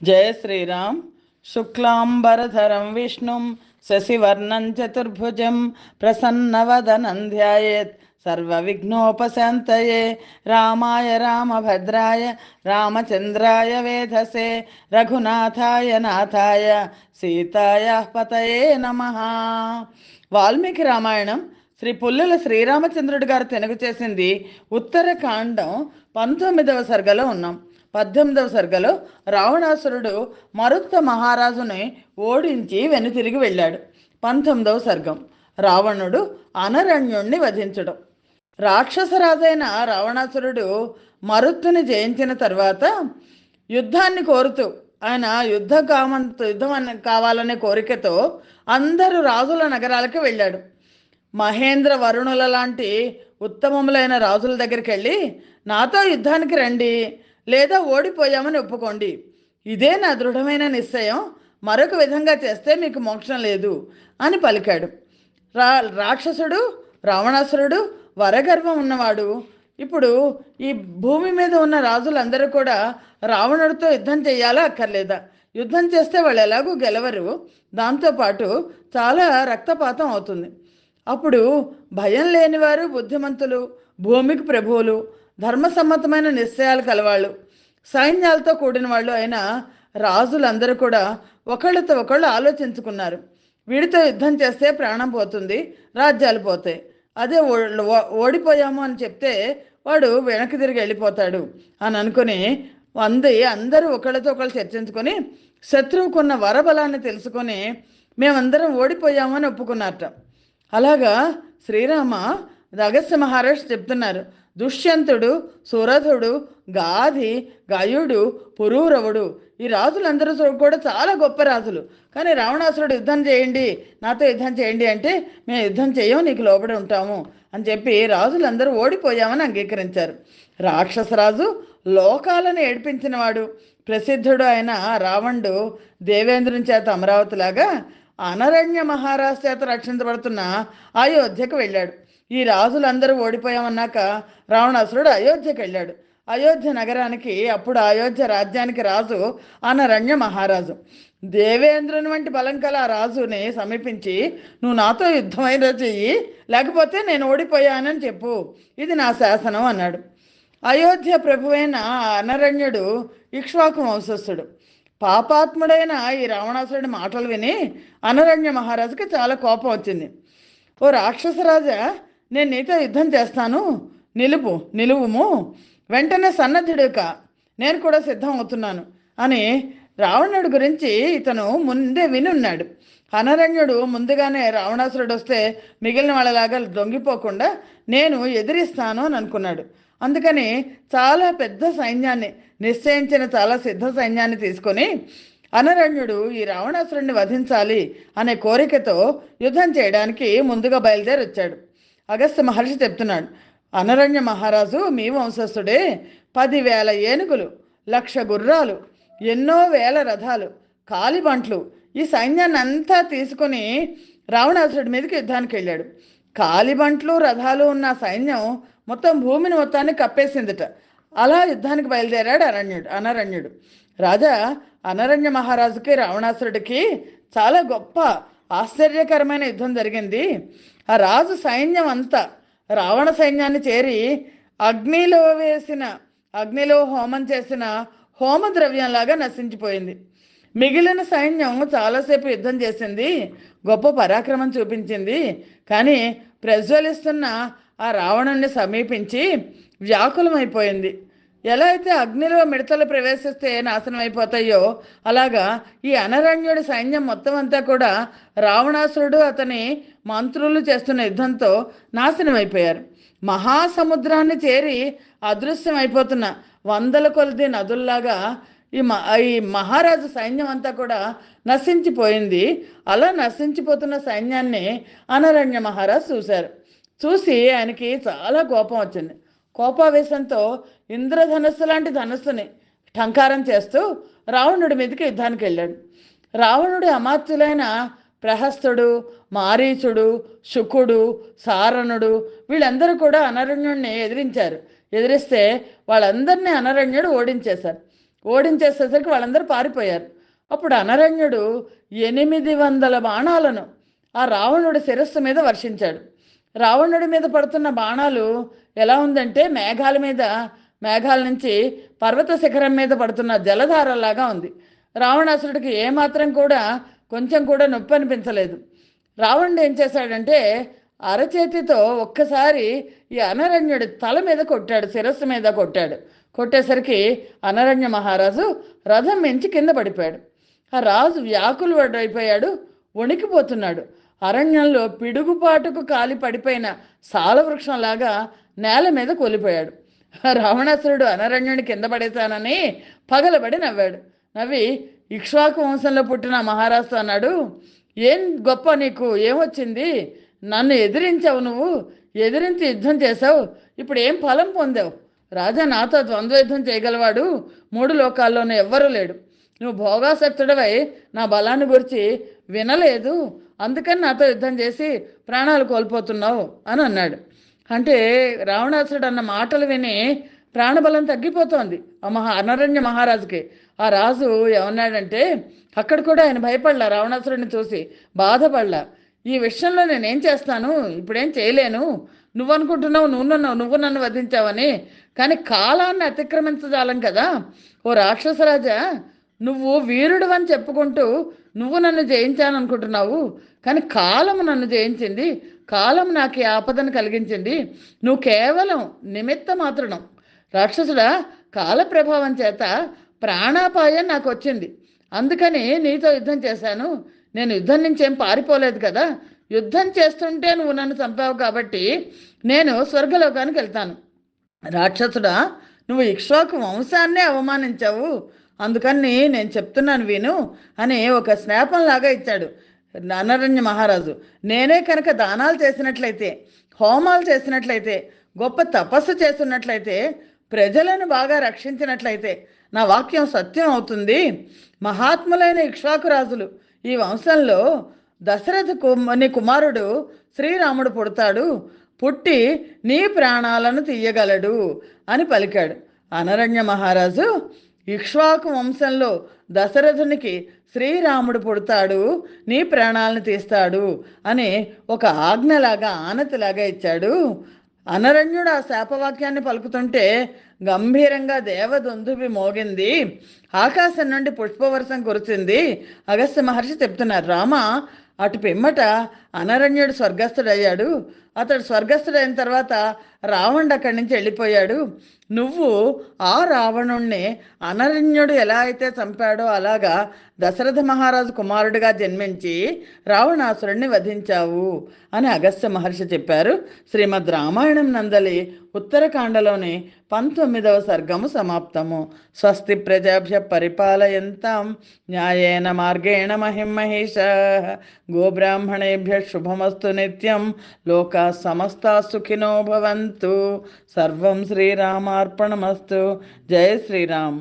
జయ శ్రీరామ్. శుక్లాంబరధరం విష్ణుం శశివర్ణం చతుర్భుజం ప్రసన్నవదనం ధ్యాయేత్ సర్వవిఘ్నోపశాంతయే రామాయ రామభద్రాయ రామచంద్రాయ వేధసే రఘునాథాయ నాథాయ సీతాయ పతయే నమ. వాల్మీకి రామాయణం శ్రీ పుల్లుల శ్రీరామచంద్రుడి గారు తెలుగు చేసింది ఉత్తరకాండం పంతొమ్మిదవ సర్గలో ఉన్నాం. పద్దెనిమిదవ సర్గలో రావణాసురుడు మరుత్త మహారాజుని ఓడించి వెనుతిరిగి వెళ్ళాడు. పంతొమ్మిదవ సర్గం. రావణుడు అనరణ్యుణ్ణి వధించడం. రాక్షసరాజైన రావణాసురుడు మరుత్తుని జయించిన తర్వాత యుద్ధాన్ని కోరుతూ ఆయన యుద్ధ కామంతో యుద్ధం కావాలనే కోరికతో అందరూ రాజుల నగరాలకు వెళ్ళాడు. మహేంద్ర వరుణుల లాంటి ఉత్తమములైన రాజుల దగ్గరికి వెళ్ళి నాతో యుద్ధానికి రండి లేదా ఓడిపోయామని ఒప్పుకోండి. ఇదే నా దృఢమైన నిశ్చయం. మరొక విధంగా చేస్తే మీకు మోక్షం లేదు అని పలికాడు. రా రాక్షసుడు రావణాసురుడు వరగర్వం ఉన్నవాడు. ఇప్పుడు ఈ భూమి మీద ఉన్న రాజులందరూ కూడా రావణుడితో యుద్ధం చేయాలా అక్కర్లేదా? యుద్ధం చేస్తే వాళ్ళు ఎలాగూ గెలవరు. దాంతోపాటు చాలా రక్తపాతం అవుతుంది. అప్పుడు భయం లేనివారు బుద్ధిమంతులు భూమికి ప్రభువులు ధర్మసమ్మతమైన నిశ్చయాలు కలవాళ్ళు. సైన్యాలతో కూడిన వాళ్ళు అయిన రాజులందరూ కూడా ఒకళ్ళతో ఒకళ్ళు ఆలోచించుకున్నారు. వీడితో యుద్ధం చేస్తే ప్రాణం పోతుంది రాజ్యాలు పోతాయి. అదే ఓ- ఓడిపోయాము అని చెప్తే వాడు వెనక్కి తిరిగి వెళ్ళిపోతాడు అని అనుకుని అంది అందరూ ఒకళ్ళతో ఒకళ్ళు చర్చించుకొని శత్రువుకున్న వరబలాన్ని తెలుసుకొని మేమందరం ఓడిపోయామని అని ఒప్పుకున్నారట. అలాగా శ్రీరామ అగస్త్య మహారాజ్ చెప్తున్నారు. దుష్యంతుడు సురథుడు గాధి గయుడు పురూరవుడు. ఈ రాజులందరూ కూడా చాలా గొప్ప రాజులు. కానీ రావణాసురుడు యుద్ధం చేయండి నాతో యుద్ధం చేయండి అంటే మేము యుద్ధం చేయము నీకు లోబడి ఉంటాము అని చెప్పి రాజులందరూ ఓడిపోయామని అంగీకరించారు. రాక్షసరాజు లోకాలను ఏడిపించినవాడు. ప్రసిద్ధుడు అయిన రావణుడు దేవేంద్రుని చేత అమరావతిలాగా అనరణ్య మహారాజు చేత రక్షించబడుతున్న అయోధ్యకు వెళ్ళాడు. ఈ రాజులందరూ ఓడిపోయామన్నాక రావణాసురుడు అయోధ్యకు వెళ్ళాడు అయోధ్య నగరానికి అప్పుడు అయోధ్య రాజ్యానికి రాజు అనరణ్య మహారాజు. దేవేంద్రుని వంటి బలం కల ఆ రాజుని సమీపించి నువ్వు నాతో యుద్ధమైన చెయ్యి లేకపోతే నేను ఓడిపోయానని చెప్పు. ఇది నా శాసనం అన్నాడు. అయోధ్య ప్రభువైన అనరణ్యుడు ఇక్ష్వాకు వంశస్థుడు. పాపాత్ముడైన ఈ రావణాసురుడి మాటలు విని అనరణ్య మహారాజుకి చాలా కోపం వచ్చింది. ఓ రాక్షసరాజా నేను నీతో యుద్ధం చేస్తాను. నిలుపు నిలువుము. వెంటనే సన్నద్ధుడుక. నేను కూడా సిద్ధం అవుతున్నాను అని రావణుడి గురించి ఇతను ముందే వినున్నాడు. అనరణ్యుడు ముందుగానే రావణాసురుడు వస్తే మిగిలిన వాళ్ళలాగా దొంగిపోకుండా నేను ఎదిరిస్తాను అని అనుకున్నాడు. అందుకని చాలా పెద్ద సైన్యాన్ని నిశ్చయించిన చాలా సిద్ధ సైన్యాన్ని తీసుకొని అనరణ్యుడు ఈ రావణాసురుడిని వధించాలి అనే కోరికతో యుద్ధం చేయడానికి ముందుగా బయలుదేరి అగస్త అగస్త్య మహర్షి చెప్తున్నాడు అనరణ్య మహారాజు మీ వంశస్థుడే పదివేల ఏనుగులు లక్ష గుర్రాలు ఎన్నో వేల రథాలు కాలిబంట్లు ఈ సైన్యాన్ని అంతా తీసుకొని రావణాసురుడి మీదకి యుద్ధానికి వెళ్ళాడు. కాలిబంట్లు రథాలు ఉన్న సైన్యం మొత్తం భూమిని మొత్తాన్ని కప్పేసిందిట. అలా యుద్ధానికి బయలుదేరాడు అరణ్యుడు అనరణ్యుడు. రాజా అనరణ్య మహారాజుకి రావణాసురుడికి చాలా గొప్ప ఆశ్చర్యకరమైన యుద్ధం జరిగింది. ఆ రాజు సైన్యం అంతా రావణ సైన్యాన్ని చేరి అగ్నిలో వేసిన అగ్నిలో హోమం చేసిన హోమ ద్రవ్యంలాగా నశించిపోయింది. మిగిలిన సైన్యం చాలాసేపు యుద్ధం చేసింది గొప్ప పరాక్రమం చూపించింది. కానీ ప్రజ్వలిస్తున్న ఆ రావణుణ్ణి సమీపించి వ్యాకులమైపోయింది. ఎలా అయితే అగ్నిలో మిడతలు ప్రవేశిస్తే నాశనం అయిపోతాయో అలాగా ఈ అనరణ్యుడి సైన్యం మొత్తం అంతా కూడా రావణాసురుడు అతని మంత్రులు చేస్తున్న యుద్ధంతో నాశనం అయిపోయారు. మహాసముద్రాన్ని చేరి అదృశ్యం అయిపోతున్న వందల కొలది నదుల్లాగా ఈ మ ఈ మహారాజు సైన్యం అంతా కూడా నశించిపోయింది. అలా నశించిపోతున్న సైన్యాన్ని అనరణ్య మహారాజు చూశారు. చూసి ఆయనకి చాలా కోపం వచ్చింది. కోపావేశంతో ఇంద్రధనస్సు లాంటి ధనస్సుని ఠంకారం చేస్తూ రావణుడి మీదకి యుద్ధానికి వెళ్ళాడు. రావణుడి అమాత్యులైన ప్రహస్తుడు మారీచుడు శుకుడు సారణుడు వీళ్ళందరూ కూడా అనరణ్యుడిని ఎదిరించారు. ఎదిరిస్తే వాళ్ళందరినీ అనరణ్యుడు ఓడించేశారు. ఓడించేసేసరికి వాళ్ళందరూ పారిపోయారు. అప్పుడు అనరణ్యుడు ఎనిమిది వందల బాణాలను ఆ రావణుడి శిరస్సు మీద వర్షించాడు. రావణుడి మీద పడుతున్న బాణాలు ఎలా ఉందంటే మేఘాల మీద మేఘాల నుంచి పర్వత శిఖరం మీద పడుతున్న జలధారలాగా ఉంది. రావణాసురుడికి ఏమాత్రం కూడా కొంచెం కూడా నొప్పి అనిపించలేదు. రావణుడు ఏం చేశాడంటే అరచేతితో ఒక్కసారి ఈ అనరణ్యుడి తల మీద కొట్టాడు శిరస్సు మీద కొట్టాడు. కొట్టేసరికి అనరణ్య మహారాజు రథం మించి కింద పడిపోయాడు. ఆ రాజు వ్యాకులు అయిపోయాడు వణికిపోతున్నాడు. అరణ్యంలో పిడుగుపాటుకు కాలి పడిపోయిన సాలవృక్షంలాగా నేల మీద కూలిపోయాడు. రావణాసురుడు అనరణ్యుని కింద పడేశానని పగలబడి నవ్వాడు. నవ్వి ఇక్ష్వాకు వంశంలో పుట్టిన మహారాజు అన్నాడు ఏం గొప్ప నీకు? ఏమొచ్చింది? నన్ను ఎదిరించావు నువ్వు? ఎదిరించి యుద్ధం చేసావు ఇప్పుడు ఏం ఫలం పొందావు? రాజా నాతో ద్వంద్వ యుద్ధం చేయగలవాడు? మూడు లోకాల్లోనూ ఎవ్వరూ లేడు. నువ్వు భోగాసక్తుడవై నా బలాన్ని గురించి వినలేదు. అందుకని నాతో యుద్ధం చేసి ప్రాణాలు కోల్పోతున్నావు అని అన్నాడు. అంటే రావణాసురుడు అన్న మాటలు విని ప్రాణబలం తగ్గిపోతోంది ఆ మహా అనరణ్య మహారాజుకి. ఆ రాజు ఏమన్నాడంటే అక్కడ కూడా ఆయన భయపడలా రావణాసురుడిని చూసి బాధపడలా. ఈ విషయంలో నేనేం చేస్తాను? ఇప్పుడేం చేయలేను. నువ్వు అనుకుంటున్నావు నువ్వు నన్ను నువ్వు నన్ను వధించావని. కానీ కాలాన్ని అతిక్రమించజాలం కదా. ఓ రాక్షసరాజా నువ్వు వీరుడు అని చెప్పుకుంటూ నువ్వు నన్ను జయించాను అనుకుంటున్నావు కానీ కాలం నన్ను జయించింది కాలం నాకు ఈ ఆపదను కలిగించింది. నువ్వు కేవలం నిమిత్త మాత్రం రాక్షసుడా కాల ప్రభావం చేత ప్రాణాపాయం నాకు వచ్చింది. అందుకని నీతో యుద్ధం చేశాను. నేను యుద్ధం నుంచి ఏం పారిపోలేదు కదా. యుద్ధం చేస్తుంటే నువ్వు నన్ను చంపావు కాబట్టి నేను స్వర్గలోకానికి వెళ్తాను. రాక్షసుడా నువ్వు ఇక్ష్వాకు వంశాన్నే అవమానించావు. అందుకని నేను చెప్తున్నాను విను అని ఒక స్నేపంలాగా ఇచ్చాడు. అనరణ్య మహారాజు నేనే కనుక దానాలు చేసినట్లయితే హోమాలు చేసినట్లయితే గొప్ప తపస్సు చేస్తున్నట్లయితే ప్రజలను బాగా రక్షించినట్లయితే నా వాక్యం సత్యం అవుతుంది. మహాత్ములైన ఇక్ష్వాకురాజులు ఈ వంశంలో దశరథ నీ కుమారుడు శ్రీరాముడు పుడతాడు. పుట్టి నీ ప్రాణాలను తీయగలడు అని పలికాడు. అనరణ్య మహారాజు ఇక్ష్వాకు వంశంలో దశరథునికి శ్రీరాముడు పుడతాడు నీ ప్రాణాలను తీస్తాడు అని ఒక ఆజ్ఞలాగా ఆనతిలాగా ఇచ్చాడు. అనరణ్యుడు ఆ శాపవాక్యాన్ని పలుకుతుంటే గంభీరంగా దేవదొందువి మోగింది. ఆకాశం నుండి పుష్పవర్షం కురిచింది అగస్త్య మహర్షి చెప్తున్నారు రామ అటు పిమ్మట అనరణ్యుడు స్వర్గస్థుడయ్యాడు. అతడు స్వర్గస్థుడైన తర్వాత రావణుడు అక్కడి నుంచి వెళ్ళిపోయాడు. నువ్వు ఆ రావణుణ్ణి అనరణ్యుడు ఎలా అయితే చంపాడో అలాగా దశరథ మహారాజు కుమారుడిగా జన్మించి రావణాసురుణ్ణి వధించావు అని అగస్త్య మహర్షి చెప్పారు. శ్రీమద్ రామాయణం నందలి ఉత్తరకాండలోని పంతొమ్మిదవ సర్గము సమాప్తము. స్వస్తి ప్రజాభ్య పరిపాలయంతాం. న్యాయేన మార్గేణ మహిమహేష. గోబ్రాహ్మణేభ్య శుభమస్తు నిత్యం. లోకా సమస్తా సుఖినో భవంతు. సర్వం అర్పణమస్తు జయ శ్రీరామ్.